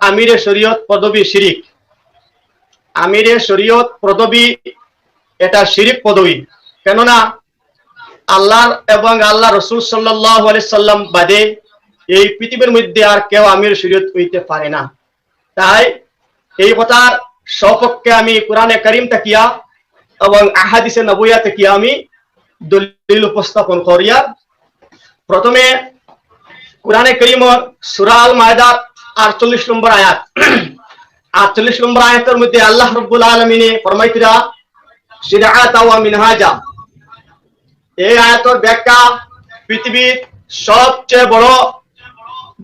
আমিরে শরীয়ত পদবী শিরিক। আমিরে শরীয়ত পদবী এটা শিরিক পদবী। কেননা আল্লাহ এবং আল্লাহ রসুল সাল্লাহ সাল্লাম বাদে এই পৃথিবীর মধ্যে আর কেউ আমির শরীয়ত হইতে পারে না। তাই এই কথার সপক্ষে আমি কোরআনে করিম তাকিয়া এবং আহাদিসে নবুয়া তাকিয়া আমি দলিল উপস্থাপন করিয়া প্রথমে কোরআনে করিমর সুরা আল মায়দার আটচল্লিশ নম্বর আয়াত। আটচল্লিশ নম্বর আয়াতের মধ্যে আল্লাহ রব্বুল আলমিনে ফরমাইতিরা, সিরাআত মিনহাজা এই আয়াতের ব্যাখ্যা পৃথিবীর সবচেয়ে বড়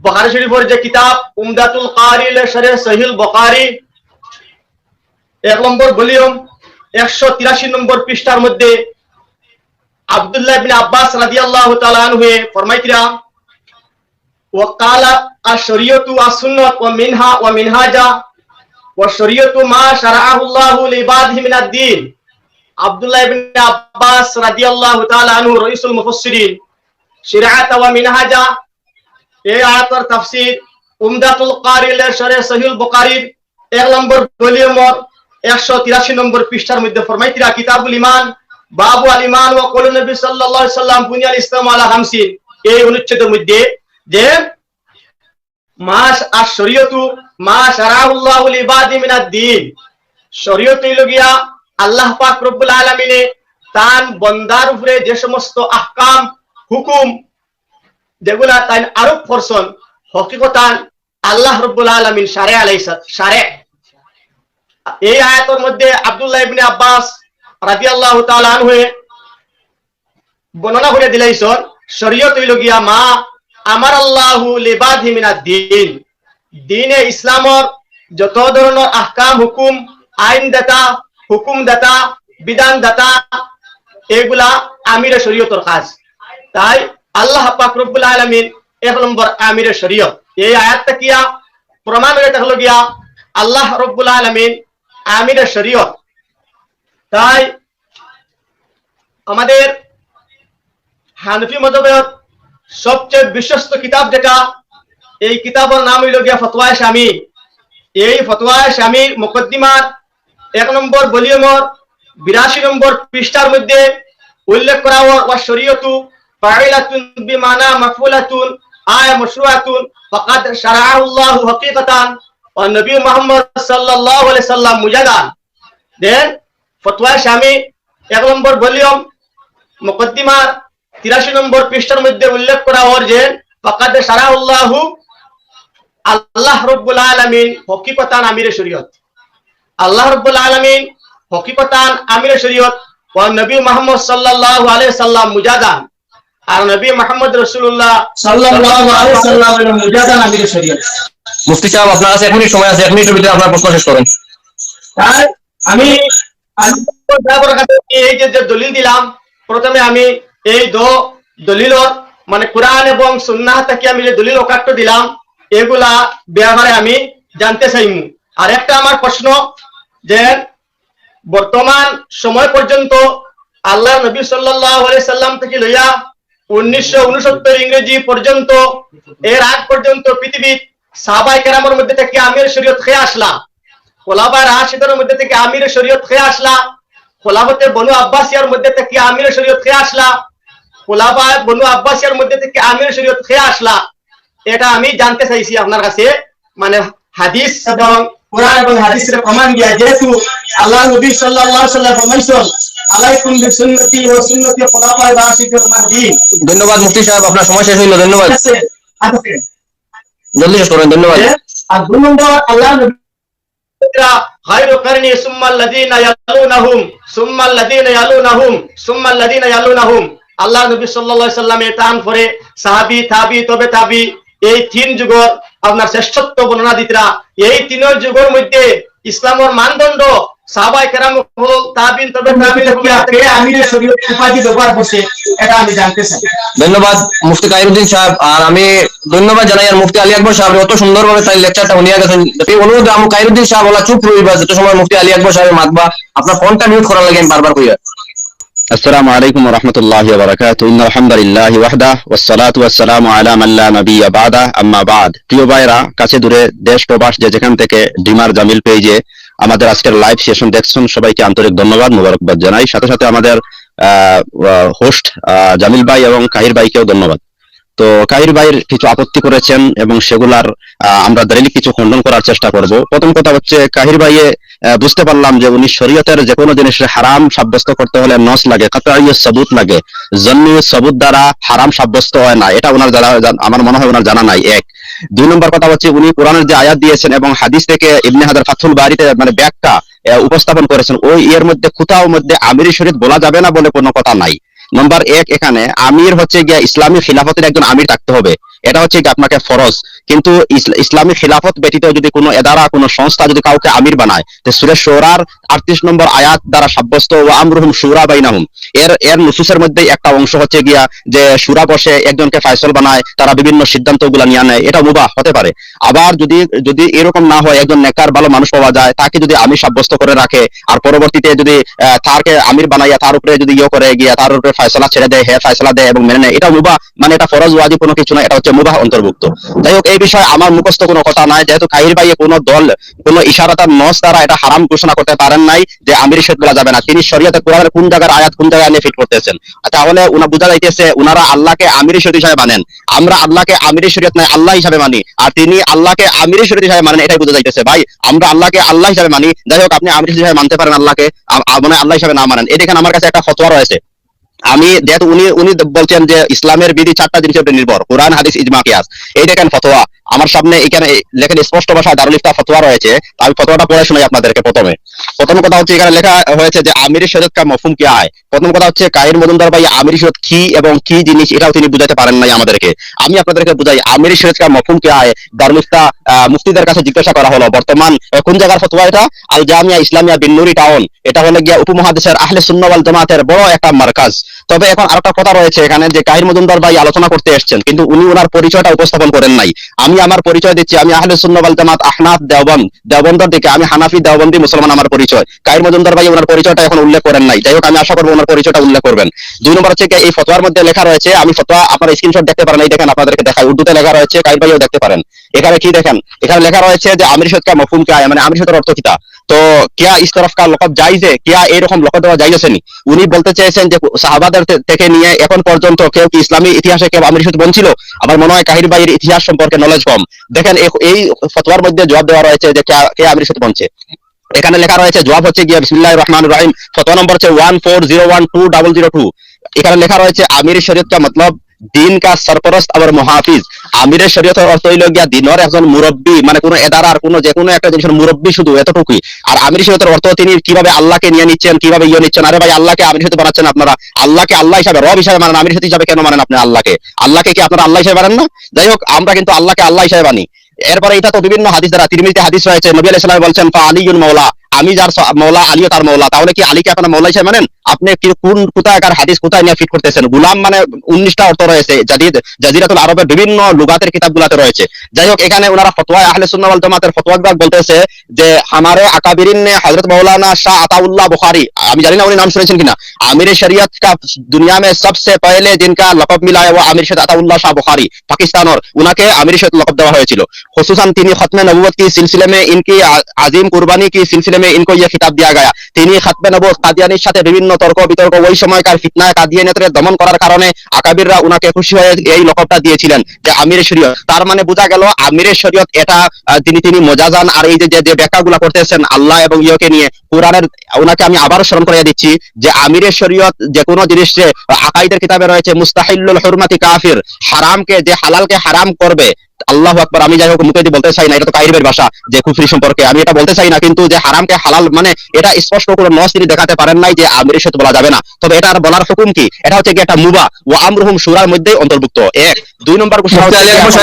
বখারি শরীফের যে কিতাব, উমদাতুল কারি শরে সহিল বখারি এক নম্বর ভলিউম, একশো তিরাশি নম্বর পৃষ্ঠার মধ্যে আব্দুল্লাহ ইবনে আব্বাস রাদিয়াল্লাহু তাআলা আনহু ফরমাইতিরা وقال الشريعة والسنة ومنها ومنهاجا والشريعة ما شرعه الله لعباده من الدين আব্দুল্লাহ ইবনে আব্বাস রাদিয়াল্লাহু তাআলা আনহু রাইসুল মুফাসসিরিন শিরআত ওয়া মিনহাজা এই আয়াতের তাফসীর উমদাতুল কারিল শরহ সহিহ বুখারীর এক নম্বর ভলিউমর 183 নম্বর পৃষ্ঠার মধ্যে ফরমাইতিরা কিতাবুল ঈমান বাবু আল ঈমান ওয়া কওলুন নবী সাল্লাল্লাহু আলাইহি সাল্লাম বুনিয়াল ইসলাম আলা হামসিন এই অনুচ্ছেদের মধ্যে যে মাস আর শরীয়তু, মা শারাহুল্লাহু লিবাদি মিনাদ দ্বীন শরীয়ত হইল গিয়া আল্লাহ পাক রব্বুল আলামিনে তান বন্দার উপরে যে সমস্ত আহকাম, হুকুম, যেগুলা তাই হকিকতান আল্লাহ রব্বুল আলামিন সারে আলাইহিস সারে। এই আয়াতের মধ্যে আব্দুল্লাহ ইবনে আব্বাস রাদিয়াল্লাহু তাআলা আনহু বর্ণনা করে দিলাইছন শরীয়ত হইল গিয়া মা আমার আল্লাহ দ্বীন দিনে। ইসলামর যত ধরনের আহকাম, হুকুম আইন দাতা হুকুম দাতা বিধান দাতা এগুলা আমিরে শরীয়তর কাজ। তাই আল্লাহ পাক আলামিন এক নম্বর আমিরে শরীয়ত। এই আয়াতটা কিয়া প্রমাণ হয়ে থাকল গিয়া আল্লাহ রব্বুল আলামিন আমিরে শরীয়ত। তাই আমাদের হানফি মতবাদ সবচেয়ে বিশ্বস্ত কিতাব যেটা, এই কিতাবের নাম হইল গিয়া ফতোয়ায় স্বামী এই ফতোয়ায় স্বামীর মুকদ্দিমার এক নম্বর ভলিউমর বিরাশি নম্বর পৃষ্ঠার মধ্যে উল্লেখ করা ওয়া শরীয়তু ফাইলাতুন বিমানা মাফুলাতুন, আয় মশরুআতুন ফাকাদ শারাআহুল্লাহু হাকিকাতান, ওয়া নবী মুহাম্মদ সাল্লাল্লাহু আলাইহি সাল্লাম মুজাদান। দেন ফতোয়া স্বামী এক নম্বর ভলিউম মুকদ্দিমার তিরাশি নম্বর পৃষ্ঠার মধ্যে উল্লেখ করা ওর যে ফাকাদ শারাআহুল্লাহু আল্লাহ রব্বুল আলামিন হকিকতান আমিরে শরীয়ত। আল্লাহ রব্বুল আলামিন হকিকতান আমিরে শরীয়ত ওয়া নবী মুহাম্মদ সাল্লাল্লাহু আলাইহি সাল্লাম মুজাদান। আর নবী মুহাম্মদ রাসূলুল্লাহ সাল্লাল্লাহু আলাইহি সাল্লামের মুজাদান আমির শরীয়ত। মুফতি সাহেব আপনার কাছে মিনিট সময় আছে। এক মিনিটের ভিতরে আপনার প্রশ্ন শেষ করেন। আমি এই যে দলিল দিলাম প্রথমে আমি এই দো দলিলর মানে কোরআন এবং সুন্নাহ থেকে আমি যে দলিল অকাট্য দিলাম, এগুলা ব্যাপারে আমি জানতে চাইমু। আর একটা আমার প্রশ্ন, যে বর্তমান সময় পর্যন্ত আল্লাহ নবী সাল্লাম থেকে লইয়া উনিশশো উনসত্তর ইংরেজি পর্যন্ত, এর আগ পর্যন্ত পৃথিবীর সাহাবাই কেরামের মধ্যে থেকে আমির শরীয়ত খেয়ে আসলা, খোলাফায় রাশিদের মধ্যে থেকে আমির শরীয়ত খেয়ে আসলা, খোলাফতে বনু আব্বাসিয়ার মধ্যে থেকে আমির শরীয়ত খেয়ে আসলা খোলাফায় বনু আব্বাসিয়ার মধ্যে থেকে আমির শরীয়ত খেয়ে আসলা এটা আমি জানতে চাইছি আপনার কাছে মানে হাদিস এবং কোরআন এবং হাদিসের প্রমাণ দিয়া যেহেতু আল্লাহ নবী সাল্লাল্লাহু আলাইহি সাল্লাম ফরমাইছেন আলাইকুম বিসুন্নতি ওয়া সুন্নতি খুলাফায়ে রাশিদিন মাহদিন ধন্যবাদ মুফতি সাহেব আপনার সময় শেষ হইল ধন্যবাদ ঠিক আছে আছে জলদি শেষ করেন ধন্যবাদ আর দুই নম্বর আল্লাহ নবী خير قرني ثم الذين يلونهم ثم الذين يلونهم ثم الذين يلونهم আল্লাহ নবী সাল্লাল্লাহু আলাইহি সাল্লামে তান করে সাহাবী তাবি তবে তাবি এই তিন যুগর আপনার শ্রেষ্ঠত্ব বর্ণনা দিতরা। এই তিনের যুগের মধ্যে ইসলামের মানদণ্ড সাহাবায়ে কেরাম হল তাবিন তবে তাবিন কে আমির শরীয়ত উপাধি ব্যবহার করছে এটা আমি জানতে চাই। ধন্যবাদ মুফতি কাইরুদ্দিন সাহেব। আর আমি ধন্যবাদ জানাই আর মুফতি আলী আকবর সাহেব অত সুন্দরভাবে তাই লেকচারটা উনিয়া গেছেন এই অনুরোধ আমি কাইরুদ্দিন সাহেব ওলা চুপ রইবা যত সময় মুফতি আলী আকবর সাহেব মাতবা আপনার ফোনটা মিউট করা লাগে আমি বারবার কইয়া। السلام عليكم ورحمة الله وبركاته إن الحمد لله وحده والصلاة والسلام على من لا نبي بعده أما بعد প্রিয় ভাইরা কাছে দূরে দেশ প্রবাস যে যেখান থেকে ডিমার জামিল পেজে আমাদের আজকের লাইভ সেশন দেখছেন সবাইকে আন্তরিক ধন্যবাদ মোবারকবাদ জানাই সাথে সাথে আমাদের হোস্ট জামিল ভাই এবং কাহির ভাইকেও ধন্যবাদ তো কাহির ভাইয়ের কিছু আপত্তি করেছেন এবং সেগুলার আমরা দলিল কিছু খণ্ডন করার চেষ্টা করব। প্রথম কথা হচ্ছে কাহির ভাইয়ে বুঝতে পারলাম যে উনি শরীয়তের যে কোনো জিনিসের হারাম সাব্যস্ত করতে হলে নস লাগে কাতাইয় সবুত লাগে। জন্মি সবুত দ্বারা হারাম সাব্যস্ত হয় না এটা ওনার জান- আমার মনে হয় ওনার জানা নাই এক। দুই নম্বর কথা হচ্ছে উনি কোরআনের যে আয়াত দিয়েছেন এবং হাদিস থেকে ইবনে হাজার ফাথুল বাড়িতে মানে আহ, উপস্থাপন করেছেন ওই এর মধ্যে কোথাও মধ্যে আমিরি শরীফ বলা যাবে না বলে কোনো কথা নাই। নম্বর এক এখানে, আমির হচ্ছে গিয়া ইসলামী খিলাফতের একজন আমির থাকতে হবে। এটা হচ্ছে আপনাকে ফরজ। কিন্তু ইসলামী খিলাফত ব্যতীত যদি কোনো এদারা, কোনো সংস্থা যদি কাউকে আমির বানায়, তো সুরেশ শোরার আটত্রিশ নম্বর আয়াত দ্বারা সাব্যস্ত ও আমরুহুম সুরা বাইনাহুম। এর এর নুসুসের মধ্যে একটা অংশ হচ্ছে গিয়া যে সুরা বসে একজনকে ফাইসল বানায়, তারা বিভিন্ন সিদ্ধান্তগুলা নিয়ে নেয় এটা মুবাহ হতে পারে। আবার যদি যদি এরকম না হয়, একজন নেকার ভালো মানুষ পাওয়া যায়, তাকে যদি আমির সাব্যস্ত করে রাখে, আর পরবর্তীতে যদি তারকে আমির বানাইয়া তার উপরে যদি ইয়ে করে গিয়া তার উপরে ফাইসলা ছেড়ে দেয় হ্যাঁ ফয়সলা দেয় এবং মেনে নেয়, এটা মুবাহ মানে এটা ফরজ, ওয়াজিব কোনো কিছু না, এটা হচ্ছে মুবাহ অন্তর্ভুক্ত। যাই হোক, এই বিষয়ে আমার মুখস্থ কোনো কথা নাই। যেহেতু কাহির ভাইয়ে কোনো দল, কোনো ইশারাতার নস দ্বারা এটা হারাম ঘোষণা করতে পারেন নাই যে আমির শেদ বলা যাবে না। তিনি শরীয়তে কোরআনের কোন জায়গার আয়াত, কোন জায়গায় নিয়ে ফিট করতেছেন। তাহলে উনা বোঝা যাইতেছে উনারা আল্লাহকে আমির শরীয়ত হিসাবে মানেন। আমরা আল্লাহকে আমির শরীয়ত নাই আল্লাহ হিসাবে মানি। আর তিনি আল্লাহকে আমির শরীয়ত হিসাবে মানেন, এটাই বোঝা যাইতেছে। ভাই, আমরা আল্লাহকে আল্লাহ হিসাবে মানি। যাই হোক, আপনি আমির হিসাবে মানতে পারেন আল্লাহকে মানে আল্লাহ হিসাবে না মানেন। এই দেখেন আমার কাছে একটা ফতোয়া রয়েছে। আমি যেহেতু উনি উনি বলছেন যে ইসলামের বিধি চারটা জিনিসের উপরে নির্ভর। কোরআন, হাদিস, ইজমা, কিয়াস। এই দেখেন ফতোয়া। আমার সামনে এখানে লেখেন, স্পষ্ট ভাষায় দারুল ইফতা ফতোয়া রয়েছে। আমি ফতোয়াটা পড়ে শোনাই আপনাদেরকে প্রথমে। প্রথম কথা হচ্ছে এখানে লেখা হয়েছে যে আমির শরীয়ত কা মফহুম কি আয়? প্রথম কথা হচ্ছে কায়ের মজুমদার ভাই আমির শরীয়ত কি এবং কি জিনিস, এটাও তিনি বুঝাতে পারেন নাই আমাদেরকে। আমি আপনাদেরকে বুঝাই আমির শরীয়ত কা মফহুম কি আয়? দারুল ইফতা মুফতিদের কাছে জিজ্ঞাসা করা হলো, বর্তমান কোন জায়গার ফতোয়া এটা? আল জামিয়া ইসলামিয়া বিন্নুরি টাউন। এটা হলো গিয়া উপমহাদেশের আহলে সুন্নাহ জামাতের বড় একটা মার্কাজ। তবে এখন আরেকটা কথা রয়েছে এখানে যে কাহির মজুমদার ভাই আলোচনা করতে এসেছেন, কিন্তু উনি ওনার পরিচয়টা উপস্থাপন করেন নাই। আমি আমার পরিচয় দিচ্ছি। আমি আহলে সুন্নাহ ওয়াল জামাত আহনাফ দেওবন্দ। দেওবন্দর দিকে আমি হানাফি দেওবন্দি মুসলমান আমার পরিচয়। কাহির মজুমদার ভাই ওনার পরিচয়টা এখন উল্লেখ করেন নাই। যাই হোক, আমি আশা করব ওনার পরিচয়টা উল্লেখ করবেন। দুই নম্বর হচ্ছে এই ফতোয়ার মধ্যে লেখা রয়েছে, আমি ফতোয়া আপনার স্ক্রিনশট দেখতে পারেন, এই দেখেন আপনাদেরকে দেখাই। উর্দুতে লেখা রয়েছে কাহির ভাইও দেখতে পারেন। এখানে কি দেখেন? এখানে লেখা রয়েছে যে, আমির সৎ কা মফহুম কে মানে আমির সতের অর্থ কিতা তো? কিয়া ইস তরফ কা লকব জাইজে কিয়া এরকম লকব দেওয়া জাইজ আসেনি উনি বলতে চেয়েছেন যে, সাহাবাদের থেকে নিয়ে এখন পর্যন্ত কেউ কি ইসলামী ইতিহাসে কেউ আমির সৎ বলছিল আমার মনে হয় কাহির ভাইয়ের ইতিহাস সম্পর্কে নলেজ কম দেখেন এই ফতোয়ার মধ্যে জবাব দেওয়া রয়েছে যে কে আমির সাথে পৌঁছে। এখানে লেখা রয়েছে, জবাব হচ্ছে গিয়ে বিসমিল্লাহির রহমানির রহিম। ফতোয়া নম্বর হচ্ছে one four zero one two double zero two. এখানে লেখা রয়েছে, আমির শরীয়ত কা মতলব দিন কা সরপরস্ত আবার মহাফিজ। আমিরের শরীয়তের অর্থ হইল গিয়া দিনের একজন মুরব্বী মানে কোনো এদারার, কোনো যে কোনো একটা জিনিসের মুরব্বী শুধু এতটুকুই। আর আমির শরীয়তের অর্থ তিনি কীভাবে আল্লাহকে নিয়ে নিচ্ছেন, কীভাবে ইয়ে নিচ্ছেন? আরে ভাই, আল্লাহকে আমির সাথে বানাচ্ছেন আপনারা। আল্লাহকে আল্লাহ হিসাবে, রব হিসাবে মানেন আমির সাথে হিসাবে কেন মানেন আপনি আল্লাহকে? আল্লাহকে কি আপনারা আল্লাহ হিসাবে মানেন না? যাই হোক, আমরা কিন্তু আল্লাহকে আল্লাহ হিসাবে মানি। এরপরে এটা তো বিভিন্ন হাদিস দ্বারা, তিরমিজিতে হাদিস রয়েছে, নবী আলাইহিস বলছেন, ফা আলিয়ুন মাওলা। আমি যার মৌলা আলিও তার মৌলা তাহলে কি আলীকে আপনার মৌলা হিসেবে মানেন? আপনি কি কোন কোথাকার হাদিস কোথায় নিয়ে ফিট করতেছেন? গুলাম মানে উনিশটা অর্থ রয়েছে। জাদিদ, জাজিরাতুল আরবের বিভিন্ন লুগাতের কিতাব গুলাতে রয়েছে। যাই হোক, এখানে ওনারা ফতোয়া আহলে সুন্নাল জামাতের ফতোয়াকবাগ বলতেছে যে, আমারে আকাবিরিন হজরত মৌলানা শাহ আতাউল্লাহ বুখারি আমি জানি না উনি নাম শুনেছেন কিনা। আমির শরিয়ত কা দুনিয়া মে সবসে পহলে জিনকা লকব মিলা ও আমির শাহ আতাউল্লাহ শাহ বুখারী, পাকিস্তানর। উনাকে আমির শাহ লকব দেওয়া হয়েছিল। খসুসান তিনি খতমে নবুয়ত কি সিলসিলে মে ইনকি আজিম কুরবানি কি সিলসিলে মে ইনকো ইয়ে খিতাব দিয়া গয়া। তিনি খতমে নবুত কাদিয়ানির সাথে বিভিন্ন তর্ক, বিতর্ক, ওই সময়কার ফিতনায় কাদিয়ানিয়তের দমন করার কারণে আকাবিররা উনাকে খুশি হয়ে এই লকবটা দিয়েছিলেন যে আমির শরীয়ত। তার মানে বোঝা গেল আমিরের শরীয়ত এটা তিনি তিনি মজাজান আর এই যে, যে- ব্যাখ্যাগুলো করতেছেন আল্লাহ এবং ইয়কে নিয়ে, কোরআনের ওনাকে আমি আবারও স্মরণ করিয়ে দিচ্ছি যে আমিরের শরীয়ত যে কোনো জিনিস যে আকাইদের কিতাবে রয়েছে, মুস্তাহিল্লুল হুরমাতি কাফির, হারামকে, যে হালালকে হারাম করবে আল্লাহ আকবর আমি যাই হোক মুখে বলতে চাই না এটা তো কাইরবের ভাষা যে কুফরি সম্পর্কে। আমি এটা বলতে চাই না কিন্তু যে হারামকে হালাল মানে এটা স্পষ্ট করে নস তিনি দেখাতে পারেন নাই যে আমির সাথে বলা যাবে না। তবে এটা আর বলার হুকুম কি? এটা হচ্ছে একটা মুবা ও আমরুহুম সুরার মধ্যেই অন্তর্ভুক্ত। এক। দুই নম্বর হচ্ছে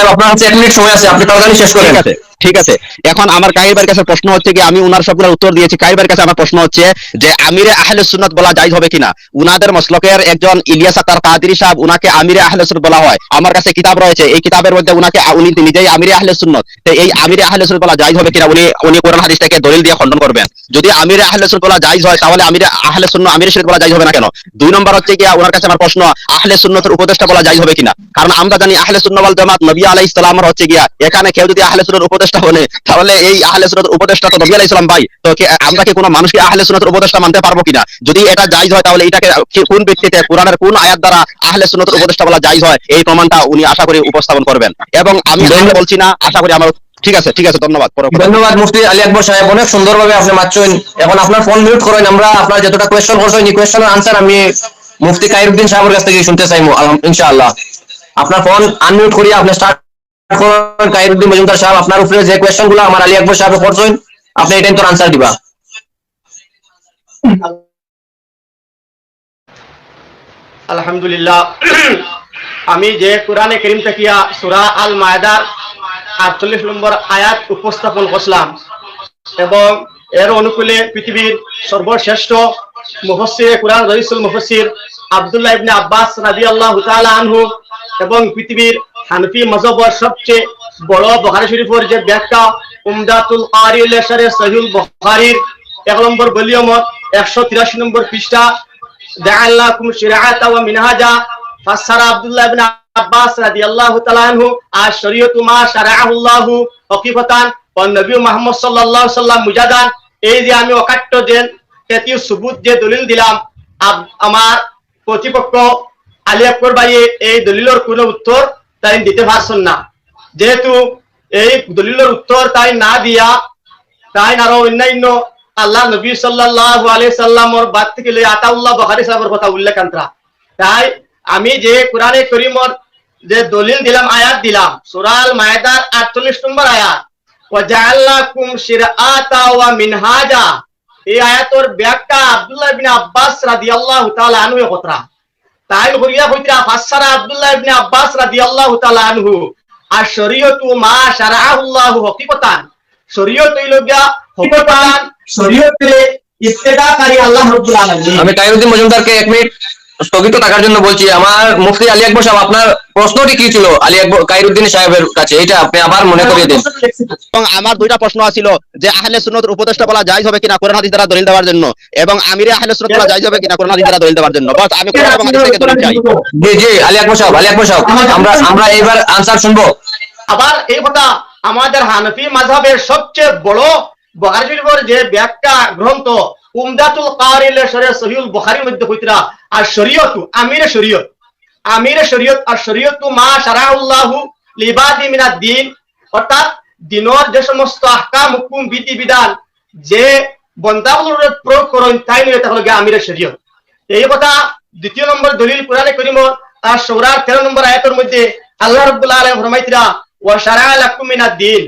আপনার কাছে এক মিনিট সময় আছে আপনি তাড়াতাড়ি শেষ করেন ঠিক আছে? এখন আমার কাইবার কাছে প্রশ্ন হচ্ছে কি, আমি উনার সবগুলোর উত্তর দিয়েছি। কাইবার কাছে আমার প্রশ্ন হচ্ছে যে, আমিরে আহলে সুন্নাত বলা জায়েজ হবে কিনা? উনাদের মসলকের একজন ইলিয়াস আক্তার কাদিরি সাহেব, উনাকে আমিরে আহলে সুন্নাত বলা হয়। আমার কাছে কিতাব রয়েছে। এই কিতাবের মধ্যে উনাকে উনি নিজেই আমিরে আহলে সুন্নাত। তো এই আমিরে আহলে সুন্নাত বলা জায়েজ হবে কিনা? উনি উনি কোরআন হাদিস থেকে দলিল দিয়ে খণ্ডন করবেন। যদি আমিরে আহলে সুন্নাত বলা জায়েজ হয়, তাহলে আমিরে আহলে সুন্নাত, আমিরে শরীফ বলা জায়েজ হবে না কেন? দুই নম্বর হচ্ছে কি ওনার কাছে আমার প্রশ্ন, আহলে সুন্নতের উপদেষ্টা বলা যাই হবে কিনা? কারণ আমরা জানি আহলে সুন্নাত ওয়াল জামাত নবী আলাইহিস সালামের হচ্ছে গিয়া, এখানে কেউ যদি আহলে সুন্নাতের উপদেষ্টা বলে তাহলে এই আহলে সুন্নাতের উপদেষ্টা তো নবী আলাইহিস সালাম ভাই তো আমরা কি কোনো মানুষকে আহলে সুন্নাতের উপদেষ্টা মানতে পারব কিনা? যদি এটা জায়েজ হয় তাহলে এটাকে কোন ব্যক্তিতে কোরআনের কোন আয়াত দ্বারা আহলে সুন্নাতের উপদেষ্টা বলা জায়েজ হয়? এই প্রমাণটা উনি আশা করি উপস্থাপন করবেন। এবং আমি বলছি না আশা করি আমার ঠিক আছে ঠিক আছে ধন্যবাদ। ধন্যবাদ মুফতি আলী আকবর সাহেব। অনেক সুন্দরভাবে আপনি মারছেন। এখন আপনার ফোন মিউট করেন আমরা আপনার যতটা কোয়েশ্চন করছেন এই কোয়েশ্চনের আনসার আমি মুফতি কাইরুদ্দিন সাহেবের কাছ থেকে শুনতে চাইব ইনশাআল্লাহ। আপনার ফোন আনমিউট করিয়ে আপনি স্টার্ট করেন কাইরুদ্দিন মজুমদার সাহেব, আপনার উপরে যে আমার আলী আকবর সাহেব করছেন আপনি তোর আনসার দিবা। আলহামদুলিল্লাহ। আমি যে কোরআনে করিম তাকিয়া সুরা আল মায়দার আটচল্লিশ নম্বর আয়াত উপস্থাপন করছিলাম এবং এর অনুকূলে পৃথিবীর সর্বশ্রেষ্ঠ মুফসির আব্দুল্লাহ ইবনে আব্বাস রাদিয়াল্লাহু তাআলা আনহু এবং পৃথিবীর হানফি মযহবের সবচেয়ে বড় বুখারী শরীফের যে ব্যাখ্যা, উমদাতুল কারি লেশারে সহিহুল এক নম্বর ভলিউমত 183 নম্বর পৃষ্ঠা জাআল্লাকুম শিরআতা ওয়া মিনহাজা ফাসসারা আব্দুল্লাহ ইবনে আব্বাস রাদিয়াল্লাহু তাআলা আনহু আর শরীয়তু মা শারাআহুল্লাহু হকিফাতান ওয়া নবী মুহাম্মদ সাল্লাল্লাহু সাল্লাম মুজাদান। এই যে আমি অকাট্য যে তেতি সুবুত যে দলিল দিলাম আমার প্রতিপক্ষ আলী আকবর ভাই এই দলিলের কোনো উত্তর তাই দিতে পারছেন না। যেহেতু এই দলিলের উত্তর তাই না দিয়া, তাই আরও অন্যান্য আল্লাহ নবী সাল্লাল্লাহু আলাইহি সাল্লামর বাদ থেকে লই আতাউল্লাহ বুখারী সাহেবের কথা উল্লেখ আনত্রা। তাই আমি যে কোরআনে করিমর যে দলিল দিলাম, আয়াত দিলাম সূরা আল মায়দার 48 নম্বর আয়াত, ওয়া জাআল্লাকুম শিরআতা ওয়া মিনহাজা এই আয়াতর ব্যাখ্যা আব্দুল্লাহ ইবনে আব্বাস রাদিয়াল্লাহু তাআলা আনহু কথা। তাই হরিয়া হইতরা ফাসসারা আব্দুল্লাহ ইবনে আব্বাস রাদিয়াল্লাহু তাআলা আনহু আর শরীয়তু মা শারাআহুল্লাহু হকিকতান। শরীয়ত হইল গিয়া হকিকতান। শরীয়তে ইত্তেদাকারী আল্লাহ রাব্বুল আলামিন। আমি তাইরুদ্দিন মজুমদারকে এক মিনিট স্থগিত থাকার জন্য বলছি আমার মুফতি আলী আকবর সাহেব আপনার প্রশ্নটি কি ছিল? আলী আকবর কাইরুদ্দিন সাহেবের কাছে এটা আপনি আবার মনে করিয়ে দিন। এবং আমার দুইটা প্রশ্ন ছিল যে আহলে সুন্নতের উপদেষ্টা বলা জায়েজ হবে কিনা কোরআন হাদিস দ্বারা দলিল দেওয়ার জন্য এবং আমিরে আহলে সুন্নাত বলা জায়েজ হবে কিনা কোরআন হাদিস দ্বারা দলিল দেওয়ার জন্য। বাস আমি কোরআন এবং হাদিস থেকে দলিল চাই। জি জি আলী আকবর সাহেব আলী আকবর সাহেব আমরা আমরা এইবার আনসার শুনব। আবার এই কথা আমাদের হানফি মাযহাবের সবচেয়ে বড় বুখারী শরীফের যে ব্যাখ্যা গ্রন্থ উমদাতুল কারিল শরীয় সহিহুল বুখারীর মধ্যে কইতরা, আর শরীয়ত, আমিরে শরীয়ত আমিরে শরীয়ত, আর শরীয়তু মা শারাউল্লাহু লিবাদি মিনাদ দিন। অর্থাৎ দিনের যে সমস্ত আহকাম, হুকুম বিধি বিধান যে বন্দাগুলোর প্রয়োগ করেন, তাই নিয়ে তাহলে আমিরে শরীয়ত। এই কথা দ্বিতীয় নম্বর দলিল কোরআনে করিমর তার সৌরার তেরো নম্বর আয়াতের মধ্যে আল্লাহ রব্বুল আলম ফরমাইতরা, ওয়া শারা লাকুম মিনাদ দিন।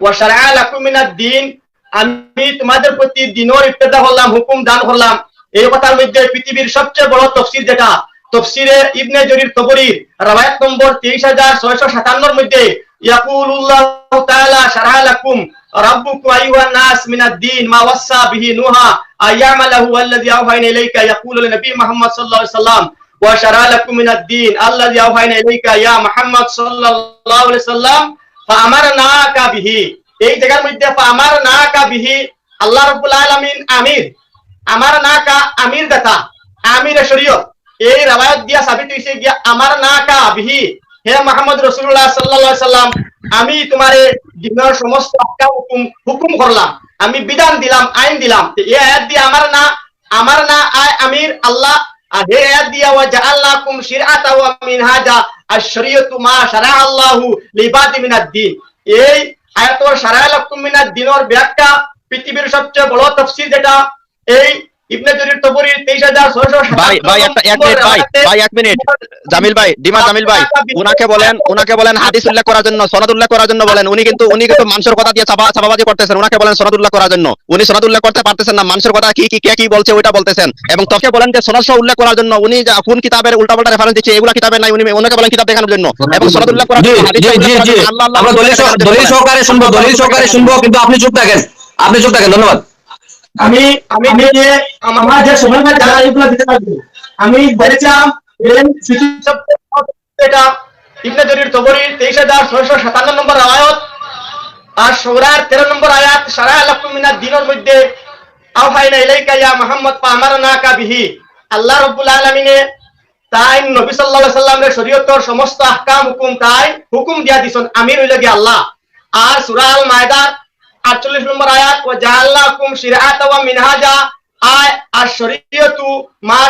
ওয়া শারা লাকুম মিনাদ দিন। আমি তোমাদের প্রতি দিনর ইফতেদা করলাম, হুকুম দান করলাম। এই কথার মধ্যে পৃথিবীর সবচেয়ে বড় তফসির যেটা, তফসিরে ইবনে জরির তবরির রাবায়াত নম্বর তেইশ হাজার ছয়শো সাতান্নর মধ্যে, ইয়াকুলুল্লাহ তাআলা শারহা মা বিহি আইয়ামালাহু আল্লাযী আওহাইনা ইলাইকা, ইয়াকুলু মুহাম্মদ সাল্লাল্লাহু আলাইহি ওয়া আল্লাযী আওহাইনা ইলাইকা, ইয়া মুহাম্মদ সাল্লাল্লাহু আলাইহি বিহি। এই জায়গার মধ্যে আমার না কা বিহি, আল্লাহ রব্বুল আলামিন আমির। আমার না কা আমির দেখা আমির শরীয়ত। এই রাবায়াত দিয়া সাবিত হইছে গিয়া, আমার না কা বিহি, হে মোহাম্মদ রাসূলুল্লাহ সাল্লাল্লাহু আলাইহি সাল্লাম আমি তোমারে দিনের সমস্ত হুকুম হুকুম করলাম। আমি বিধান দিলাম, আইন দিলাম। এই আয়াত দিয়ে আমার না আমার না আয় আমির, আল্লাহ, আর হে আয়াত দিয়া ওয়া জাআলনাকুম শিরআতা ওয়া মিনহাজা, আশ-শরীয়তু মা শারাআল্লাহু লিবাদি মিনাদ এই আয়াতর সারায় লক্ষ্মীনাথ দিনর ব্যাখ্যা পৃথিবীর সবচেয়ে বড় তফসিল যেটা এই ইবনে জরির তবরি তেইশ হাজার ছয়শো ভাই ভাই একটা এক মিনিট ভাই ভাই এক মিনিট। জামিল ভাই ডিমা জামিল ভাই উনাকে বলেন উনাকে বলেন হাদিস উল্লেখ করার জন্য সনদ উল্লেখ করার জন্য বলেন। উনি কিন্তু উনি কিন্তু মানুষের কথা দিয়ে চাপা চাপাবাজি করতেছেন উনাকে বলেন সনদ উল্লেখ করার জন্য। উনি সনদ উল্লেখ করতে পারতেছেন না মানুষের কথা কি কি কে কি বলছে ওইটা বলতেছেন। এবং তোকে বলেন যে সনদ উল্লেখ করার জন্য উনি কোন কিতাবের উল্টাপাল্টা রেফারেন্স দিচ্ছে এগুলা কিতাবে নাই উনি ওনাকে বলেন কিতাব দেখানোর জন্য। এবং সনদ উল্লেখ করার জন্য আমরা দলিল। সহকারে শুনব দলিল সহকারে শুনব কিন্তু আপনি চুপ থাকেন। আপনি চুপ থাকেন ধন্যবাদ। আমি আমি যে আমার যে সময় যারা এগুলো দিতে পারব, আমি বলেছিলাম এটা ইবনে জরির তবরি তেইশ হাজার সাতান্ন নম্বর আয়াত আর সৌরার তেরো নম্বর আয়াত, সারা দিনের মধ্যে ইলাইকা ইয়া মুহাম্মদ ফামারনাকা বিহি। আল্লাহ রাব্বুল তাই নবী সাল্লাল্লাহু সাল্লামের শরীয়তর সমস্ত আহকাম হুকুম তাই হুকুম দিয়া দিছেন আমি হইল গিয়ে আল্লাহ। আর সূরা আল মায়দা 48 নম্বর আয়াত শিরআতা ওয়া মিনহাজা। আয়, আর শরীয়তু মা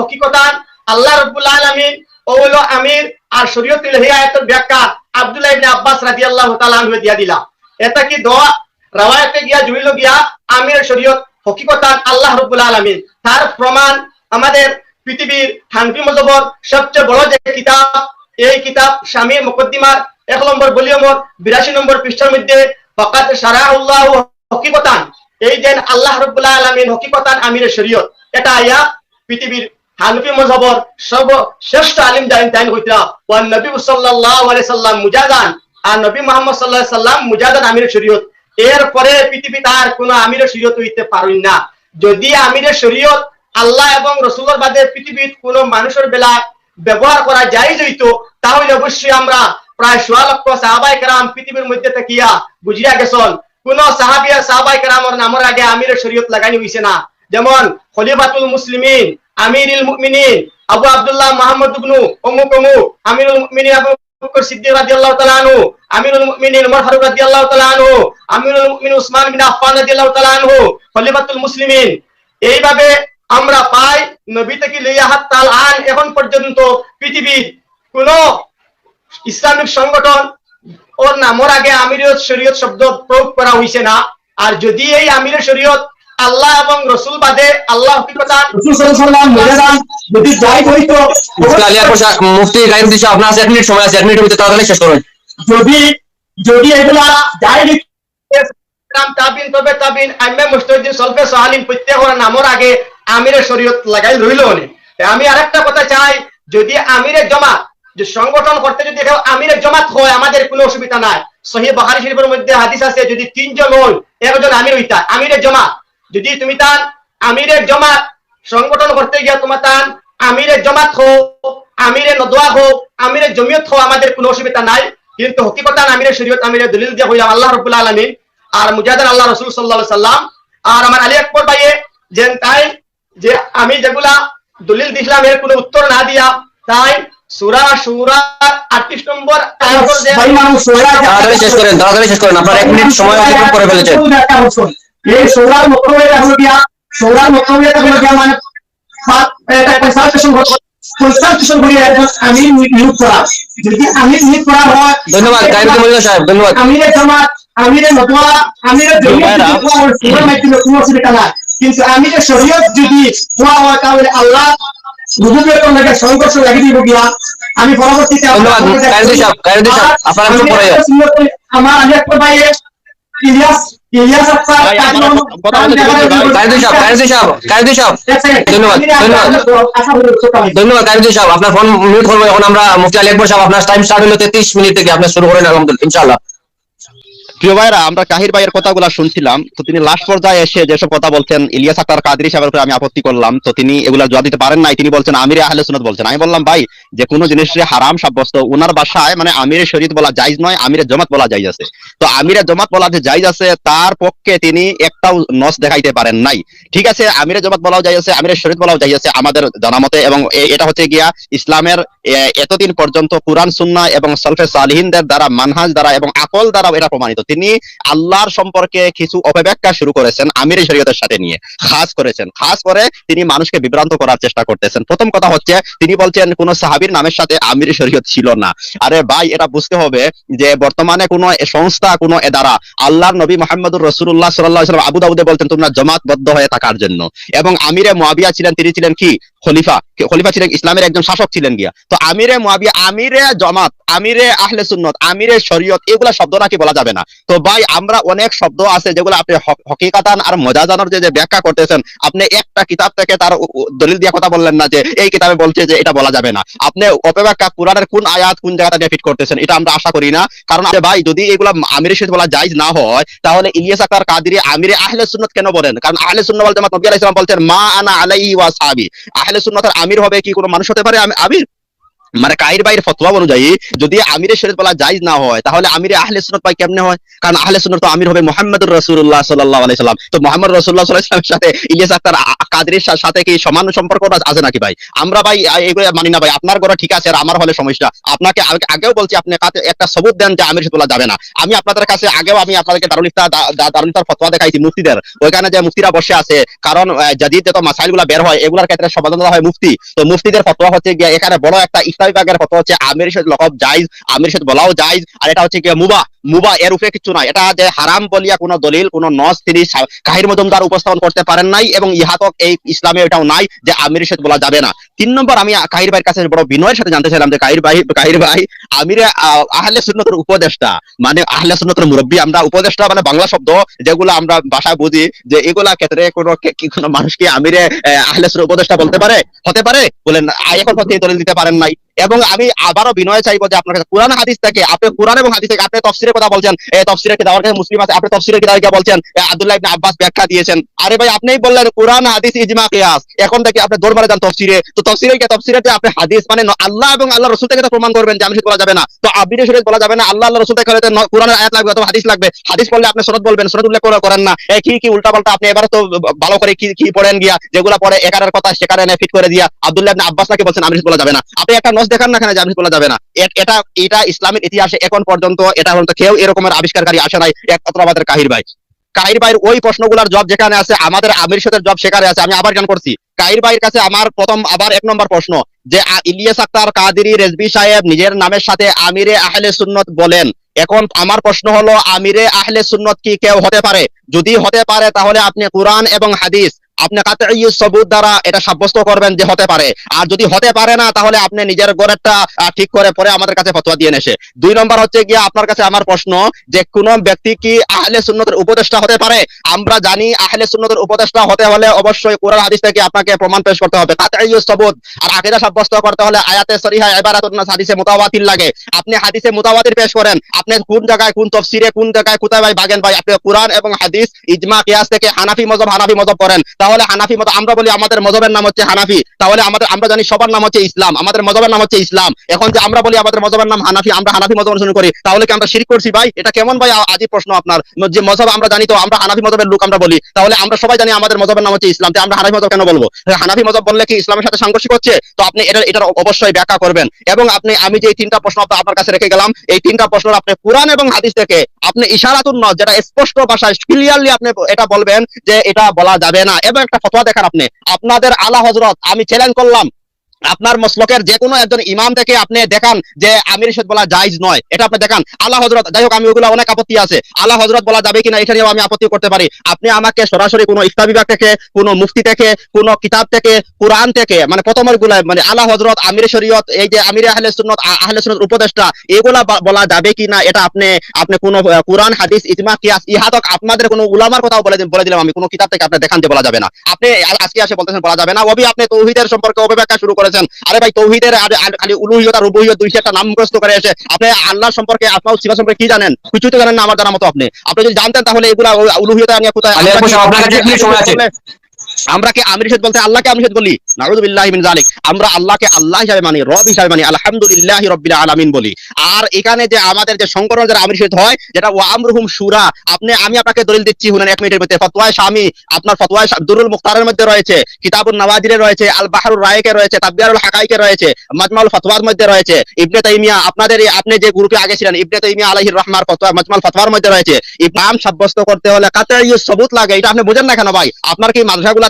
হকিকতান, আল্লাহ আলামিন। ও হলো আমির, আর ব্যাখ্যা আব্দুল্লাহ ইবনে আব্বাস রাদিয়াল্লাহু তাআলা আনহু দিয়া দিলা। এটা কি দোয়া? রাওয়ায়াতে গিয়া জুইল গিয়া আমির, শরীয়ত, হকিকতান আল্লাহ আলামিন। তার প্রমাণ আমাদের পৃথিবীর হানফি মজহবর সবচেয়ে বড় যে কিতাব, এই কিতাব স্বামী মুকদ্দিমার এক নম্বর ভলিউমর বিরাশি নম্বর পৃষ্ঠার মধ্যে ফকাত হকিকতান। এই আল্লাহ রব্বুল্লাহ আলমিন হকিকতান শরীয়ত, এটা আয়া পৃথিবীর হানফি মজহবর সর্বশ্রেষ্ঠ আলিম নবী সাল্লাম মুজাদান আর নবী সাল্লাম মুজাদান শরীয়ত। এরপরে পৃথিবীতে আর কোনো আমিরের শরীয়ত হইতে পারেন না। যদি আমিরের শরীয়ত আল্লাহ এবং রসুলের বাদে পৃথিবীর কোন মানুষের বেলা ব্যবহার করা যাই হইতো তাহলে অবশ্যই আমরা প্রায় সোয়া লক্ষ সাহাবাই কেরাম পৃথিবীর মধ্যে থাকিয়া বুঝিয়া গেছন। কোন সাহাবিয়া সাহাবাই কেরামর নামের আগে আমিরের শরীয়ত লাগানি হইছে না। যেমন খলিফাতুল মুসলিমিন আমিরুল মুমিনিন, আবু আব্দুল্লাহ মোহাম্মদ ইবনু, অমুক অমুক, আমিরুল মুমিনিন আবু বকর সিদ্দিক রাদিয়াল্লাহু তাআলা আনহু ফারুক রাদিয়াল্লাহু তাআলা আনহু উসমান বিন আফফান রাদিয়াল্লাহু তাআলা আনহু, খলিফাতুল মুসলিমিন। এইভাবে আমরা পাই, নবী থেকে লইয়া হাত তাল আন এখন পর্যন্ত পৃথিবীর কোন ইসলামিক সংগঠন ওর নামর আগে আমিরত শরীয়ত শব্দ প্রয়োগ করা হইছে না। আর যদি এই আমিরের শরীয়ত আল্লাহ এবং রসুল বাদে আল্লাহ হকিকতান রসুল সাল্লাল্লাহু আলাইহি ওয়াসাল্লাম যদি যাই হইতো মুফতি আলিয়া কোষা মুফতি গাইরুদ্দিন সাহেব আপনার কাছে এক মিনিট সময় আছে এক মিনিটের ভিতরে তাড়াতাড়ি শেষ করুন। যদি যদি এগুলা যাই তাবিন তবে তাবিন আইমে মুস্তাহিদিন সলফে সাহালিন প্রত্যেকের নামর আগে আমিরের শরীয়ত লাগাই রইল আমি আরেকটা কথা চাই যদি আমিরের জমাত যে সংগঠন করতে যদি কেউ আমিরের জমাত হয়, আমাদের কোনো অসুবিধা নাই। সহি বাহারি শরীফের মধ্যে হাদিস আছে, যদি তিনজন হন, একজন আমির হইতা, আমিরের জমাত। যদি তুমি তান আমিরের জমাত সংগঠন করতে গিয়া তোমার তান আমিরের জমাত হোক আমিরের নদোয়া হোক আমিরের জমিয়ত হোক আমাদের কোনো অসুবিধা নাই। কিন্তু হকিকতান আমিরের শরীয়ত, আমিরের দলিল দিয়া হইলাম আল্লাহ রব্বুল আলামিন আর মুজাহিদ আল্লাহ রসুল সাল্লাহ সাল্লাম আর আমার আলী আকবর ভাইয়ে যে তাই যে আমি যেগুলা দলিল দিছিলাম, এর কোনো উত্তর না দিয়া তাই সুরা সুরা আটত্রিশ নম্বর আয়াতের যে- ভাই মানুষ সোরা তাড়াতাড়ি শেষ করেন তাড়াতাড়ি শেষ করেন আপনার এক মিনিট সময় অতিক্রম করে ফেলেছেন। এই সোলার মতলবে হলো গিয়া সোলার মতলবে হলো গিয়া মানে সাত এটা কনসালটেশন কনসালটেশন করে একজন আমি নিয়োগ করা। যদি নিয়োগ করা হয় ধন্যবাদ সাহেব ধন্যবাদ। কিন্তু আমিরের শরীয়ত যদি হওয়া হয় তাহলে আল্লাহ সংঘর্ষ লাগিয়ে দিব আমি পরবর্তীতে। আমার ইলিয়াস ইলিয়াস আফসার ধন্যবাদ, ধন্যবাদ। সাহেব আপনার ফোন মিউট করব এখন আমরা মুফতি আলী আকবর সাহেব আপনার টাইম স্টার্ট হলো তেত্রিশ মিনিট থেকে আপনার শুরু করেন আলহামদুলিল্লাহ ইনশাআল্লাহ প্রিয় ভাইরা আমরা কাহির ভাইয়ের কথাগুলো শুনছিলাম। তো তিনি লাস্ট পর্যায়ে এসে যেসব কথা বলছেন, ইলিয়াস আক্তার কাদরি সাহেবের উপরে আমি আপত্তি করলাম। তো তিনি এগুলা জবাব দিতে পারেন নাই। তিনি বলছেন, আমির আহলে সুন্নাত বলছেন। আমি বললাম, ভাই, যে কোনো জিনিসে হারাম সাব্যস্ত। ওনার বাসায় মানে আমিরের শরীয়ত বলা জায়েজ নয় আমিরের জমাত বলা জায়েজ আছে। তো আমিরের জমাত বলা যে জায়েজ আছে, তার পক্ষে তিনি একটাও নস দেখাইতে পারেন নাই। ঠিক আছে আমিরের জমাত বলাও জায়েজ আছে আমিরের শরীর বলাও জায়েজ আছে আমাদের জানা মতে। এবং এটা হচ্ছে গিয়া ইসলামের এতদিন পর্যন্ত কুরআন, সুন্নাহ এবং সলফে সালিহিনদের দ্বারা, মানহাজ দ্বারা এবং আকল দ্বারা এটা প্রমাণিত। তিনি আল্লাহর সম্পর্কে কিছু অপব্যাখ্যা শুরু করেছেন আমির শরীয়তের সাথে নিয়ে, খাস করেছেন। খাস করে তিনি মানুষকে বিভ্রান্ত করার চেষ্টা করতেছেন। প্রথম কথা হচ্ছে, তিনি বলছেন কোন সাহাবীর নামের সাথে আমির শরীয়ত ছিল না। আরে ভাই, এটা বুঝতে হবে যে বর্তমানে কোন সংস্থা, কোন এদারা আল্লাহর নবী মোহাম্মদুর রসুল্লাহ সাল্লাহ আবু দাউদে বলতেন, তোমরা জমাতবদ্ধ হয়ে থাকার জন্য। এবং আমিরে মুয়াবিয়া ছিলেন, তিনি ছিলেন কি? খলিফা। খলিফা ছিলেন, ইসলামের একজন শাসক ছিলেন গিয়া। তো আমিরে মুয়াবিয়া, আমিরে জমাত, আমিরে আহলে সুন্নত, আমিরে শরীয়ত, এগুলা শব্দ নাকি বলা যাবে না? তো ভাই, আমরা অনেক শব্দ আছে যেগুলো আপনি হকিকাতান আর মজা জানার যে যে ব্যাখ্যা করতেছেন, আপনি একটা কিতাব থেকে তার দলিল দিয়ে কথা বললেন না যে, এই কিতাবে বলছে যে, এটা বলা যাবে না। আপনি অপব্যাখ্যা কোরআনের কোন আয়াত কোন জায়গাটা নিয়ে ফিট করতেছেন, এটা আমরা আশা করি না। কারণ ভাই, যদি এগুলা আমিরের সাথে বলা জায়েজ না হয়, তাহলে ইলিয়াস আকার কাদিরি আমিরে আহলে সুন্নত কেন বলেন? কারণ আহলে সুন্নাত বলতে নবী আলাইহিস সালাম মা আনা আলাইহি ওয়া সাহাবি আহলে সুন্নাতের আমির হবে কি কোনো মানুষ হতে পারে, আমি- আমির? মানে কাহির বাইর ফতোয়া অনুযায়ী যদি আমিরে শরীয়ত বলা জায়জ না হয়, তাহলে আমিরে আহলে সুনত পাই কেমনে হয়? কারণ আহলে সুনত তো আমির হবে মোহাম্মদ রসুল্লাহ সাল্লাহ আলাইসাল্লাম তো মোহাম্মদ রসুল্লাহ সাল্লাহ সাথে ইলিয়াস আক্তার সা- সাথে কি সমান সম্পর্ক আছে নাকি ভাই? আমরা ভাই মানি না ভাই। আপনার ঠিক আছে আর আমার হলে সমস্যা। আপনাকে আগেও বলছি, আপনি একটা সবুত দেন যে আমির যাবে না। আমি আপনাদের কাছে আগেও আমি আপনাদেরকে ফতোয়া দেখাইছি মুফতিদের। ওইখানে যে মুফতিরা বসে আছে, কারণ জাদিদ যত মাসাইলগুলো বের হয়, এগুলোর ক্ষেত্রে সমাধান হয় মুফতি। তো মুফতিদের ফতোয়া হচ্ছে গিয়ে এখানে বড় একটা ইফতা বিভাগের ফতোয়া হচ্ছে আমির সাথে লকব আমির সাথে বলাও জায়েজ আর এটা হচ্ছে গিয়ে মুবা। মুবা এর উপরে কিছু নাই। এটা যে হারাম বলিয়া কোনো দলিল কোনো নস তিনি কাহির মজুমদার উপস্থাপন করতে পারেন নাই এবং ইহাতক এই ইসলামে এটাও নাই যে আমির সাথে বলা যাবে না। তিন নম্বর আমি কাহির ভাইয়ের কাছে বড় বিনয়ের সাথে জানতে চাইলাম যে কাহির ভাই কাহির ভাই আমিরে আহলে সুন্নতের উপদেষ্টা। মানে আহলে সুন্নতের মুরব্বী আমরা উপদেষ্টা মানে বাংলা শব্দ যেগুলো আমরা ভাষায় বুঝি যে এগুলা ক্ষেত্রে কোনো কোনো মানুষ কি আমিরে আহ, আহলে উপদেষ্টা বলতে পারে? হতে পারে? বলেন এখন পর্যন্ত দলিল দিতে পারেন নাই। এবং আমি আবারও বিনয় চাইব যে আপনার কাছে কোরআন হাদিস থেকে, আপনি কোরআন এবং হাদিস থেকে আপনি তফসিরের কথা বলছেন তফসিরের কিতাব আমার কাছে মুসলিম আছে, আপনি তফসিরের কিতাব বলছেন আব্দুল্লাহ ইবনে আব্বাস ব্যাখ্যা দিয়েছেন। আরে ভাই, আপনিই বললেন কোরআন, হাদিস, ইজমা, কিয়াস। এখন থেকে আপনি দরবারে যান তফসিরে তো তফসিরে গিয়ে তফসিরে যে আপনি হাদিস মানে আল্লাহ এবং আল্লাহ রসুল থেকে প্রমাণ করবেন যে আমি বলা যাবে না। তো আবির শরীফ বলা যাবে না, আল্লাহ আল্লাহ রসুল থেকে কোরআনের আয়াত লাগবে অথবা হাদিস লাগবে। হাদিস পড়লে আপনি সনদ বলবেন, সনদ উল্লেখ করে- করেন না। কি কি উল্টা পাল্টা আপনি এবারে তো ভালো করে কি কি পড়েন গিয়া, যেগুলা পড়ে একারের কথা সেকারে ফিট করে দিয়া আব্দুল্লাহ ইবনে আব্বাস নাকি বলছেন আমির বলা যাবে না। আপনি একটা নস দেখান না কেন যে আমির বলা যাবে না। এটা এটা ইসলামের ইতিহাসে এখন পর্যন্ত এটা পর্যন্ত কেউ এরকমের আবিষ্কারকারী আসে নাই একমাত্র আমাদের কাহির ভাই। কাহির ভাইয়ের ওই প্রশ্নগুলোর জব যেখানে আছে, আমাদের আমির সাথে জব সেখানে আছে, আমি আবার জ্ঞান করছি। কাহির ভাইয়ের কাছে আমার প্রথম, আবার এক নম্বর প্রশ্ন, যে ইলিয়াস আক্তার কাদিরি রেজবি সাহেব নিজের নামের সাথে আমিরে আহলে সুন্নত বলেন। এখন আমার প্রশ্ন হলো, আমিরে আহলে সুন্নত কি কেউ হতে পারে? যদি হতে পারে, তাহলে আপনি কোরআন এবং হাদিস আপনি কাতঈ সবুত দ্বারা এটা সাব্যস্ত করবেন যে হতে পারে। আর যদি হতে পারে না, তাহলে আপনি নিজের গড়েরটা ঠিক করে পরে আমাদের কাছে ফতোয়া দিয়ে নেসে। দুই নম্বর হচ্ছে গিয়ে আপনার কাছে আমার প্রশ্ন যে কোন ব্যক্তি কি আহলে সুন্নতের উপদেষ্টা হতে পারে? আমরা জানি আহলে সুন্নতের উপদেষ্টা হতে হলে অবশ্যই কোরআন হাদিস থেকে আপনাকে প্রমাণ পেশ করতে হবে। কাতঈ সবুত আর আকীদা সাব্যস্ত করতে হলে আয়াতে সরিহা ইবারাতুন হাদিসে মুতাওয়াতির লাগে। আপনি হাদিসে মুতাওয়াতির পেশ করেন। আপনি কোন জায়গায়, কোন তফসিরে কোন জায়গায়, কোথায় ভাই, বাগেন ভাই? আপনি কোরআন এবং হাদিস, ইজমা, কিয়াস থেকে হানাফি মজব হানাফি মজব করেন। তাহলে হানাফি মত আমরা বলি আমাদের মজহবের নাম হচ্ছে হানাফি। তাহলে আমাদের আমরা জানি সবার নাম হচ্ছে ইসলাম। আমাদের মজহবের নাম হচ্ছে ইসলাম। এখন যে আমরা বলি আমাদের মজহবের নাম হানাফি, আমরা হানাফি মজহব অনুসরণ করি, তাহলে কি আমরা শিরক করছি ভাই? এটা কেমন ভাই? আজই প্রশ্ন আপনার। যে মজহব আমরা জানি তো, আমরা হানাফি মজহবের লোক আমরা বলি। তাহলে আমরা সবাই জানি আমাদের মজহবের নাম হচ্ছে ইসলাম। আমরা হানাফি মজহব কেন বলব? হানাফি মজহব বললে কি ইসলামের সাথে সাংঘর্ষিক হচ্ছে? তো আপনি এটা এটার অবশ্যই ব্যাখ্যা করবেন। এবং আপনি আমি যে তিনটা প্রশ্ন আপনার কাছে রেখে গেলাম, এই তিনটা প্রশ্ন আপনি কোরআন এবং হাদিস থেকে আপনি ইশারাতুন যেটা স্পষ্ট ভাষায় ক্লিয়ারলি আপনি এটা বলবেন যে এটা বলা যাবে না। এবং একটা ফতোয়া দেখান আপনি। আপনাদের আলা হজরত আমি চ্যালেঞ্জ করলাম। আপনার মসলকের যে কোনো একজন ইমাম থেকে আপনি দেখান যে আমির সাথে বলা জায়েজ নয়, এটা আপনি দেখান। আল্লাহ হজরত যাই হোক আমি ওগুলো অনেক আপত্তি আছে। আল্লাহ হজরত বলা যাবে কিনা, এটা নিয়েও আমি আপত্তি করতে পারি। আপনি আমাকে সরাসরি কোনো ইফতা বিভাগ থেকে, কোনো মুফতি থেকে, কোনো কিতাব থেকে, কোরআন থেকে মানে প্রথমেরগুলা মানে আল্লাহ হজরত আমির শরীয়ত, এই যে আমির আহলে সুন্নত আহলে সুন্নত উপদেষ্টা, এগুলা বলা যাবে কিনা, এটা আপনি আপনি কোনো কোরআন, হাদিস, ইজমা, কিয়াস ইহাতক আপনাদের কোনো উলামার কথাও বলে বলে দিলাম আমি, কোনো কিতাব থেকে আপনি দেখান যে বলা যাবে না। আপনি আজকে আসে বলতেছেন বলা যাবে না। ওবি আপনি তৌহিদের সম্পর্কে অপব্যাখ্যা শুরু করেছেন। আরে ভাই, তৌহিদের খালি উলুহিয়ত রুবুহিয়ত দুই একটা নাম মুখস্থ করে এসে আপনি আল্লাহ সম্পর্কে আত্মা সিফা সম্পর্কে কি জানেন? কিছুই তো জানেন না আমার জানার মতো আপনি। আপনি যদি জানতেন তাহলে এগুলা উলুহিয়ত নিয়ে কোথায় আমরা কি আমির শহীদ বলতে আল্লাহকে আমির শহীদ বলি? মিন জালিক আমরা আল্লাহকে আল্লাহ হিসাবে মানি, রব হিসাবে মানি, আলহামদুলিল্লাহি রাব্বিল আলামিন বলি। আর এখানে যে আমাদের যে সংকরণ যারা আমির শহীদ হয়, যেটা ওয়া আমরুহুম শুরা, আপনি, আমি আপনাকে দলিল দিচ্ছি শুনেন এক মিনিটের মধ্যে। ফতোয়ায়ে শামি আপনার ফতোয়ায়ে দুরুল মুখতারের মধ্যে রয়েছে, কিতাবুন নওয়াজিরে রয়েছে, আল বাহরুর রায়কে রয়েছে তাবিয়ারুল হাকাইকে রয়েছে, মাজমাউল ফতওয়ার মধ্যে রয়েছে। ইবনে তাইমিয়া, আপনাদের আপনি যে গ্রুপে আগে ছিলেন, ইবনে তাইমিয়া আলাইহির রহমার ফতোয়া, মাজমাউল ফতওয়ার মধ্যে রয়েছে। ইমাম সাব্যস্ত করতে হলে কাতাই সবুত লাগে, এটা আপনি বুঝেন না কেন ভাই? আপনার কি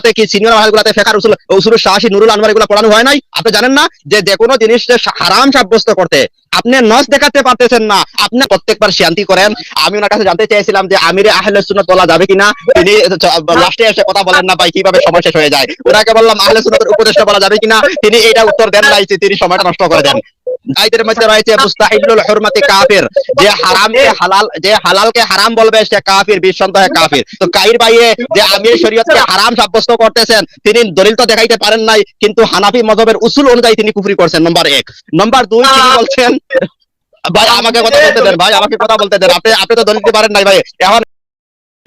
মাদ্রাসাগুলোতে কি সিনিয়র মাদ্রাসাগুলোতে ফেকার উসুল উসুল শাহী নুরুল আনওয়ার এগুলো পড়ানো হয় নাই? আপনি জানেন না যে যে কোনো জিনিস হারাম সাব্যস্ত করতে। আপনি নস দেখাতে পারতেছেন না। আপনি প্রত্যেকবার শান্তি করেন। আমি ওনার কাছে জানতে চাইছিলাম যে আমিরে আহলে সুন্নাত বলা যাবে কিনা। তিনি লাস্টে এসে কথা বলেন না ভাই, কীভাবে সময় শেষ হয়ে যায়। ওনাকে বললাম, আহলে সুন্নাতের উপদেষ্টা বলা যাবে কিনা। তিনি এটা উত্তর দেন নাই তিনি সময়টা নষ্ট করে দেন। আইদের মধ্যে রয়েছে মুস্তাহিলুল হুরমাতি কাফির। যে হারামকে হালাল, যে হালালকে হারাম বলবে, সে কাফির, বিসন্দেহে কাফির। তো কাইর ভাইয়ে যে আমির শরীয়তকে হারাম সাব্যস্ত করতেছেন, তিনি দলিল তো দেখাইতে পারেন নাই, কিন্তু হানাফি মযহবের উসুল অনুযায়ী তিনি কুফরি করছেন, নম্বর এক। নম্বর দুই, তিনি বলছেন, ভাই আমাকে কথা বলতে দেন, ভাই আমাকে কথা বলতে দেন, আপনি আপনি তো দলিল দিতে পারেন নাই ভাই। এখন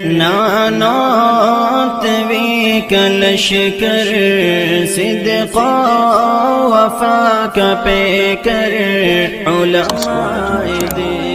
نانات بيك لشكر صدقا وفاك بكر علماء دين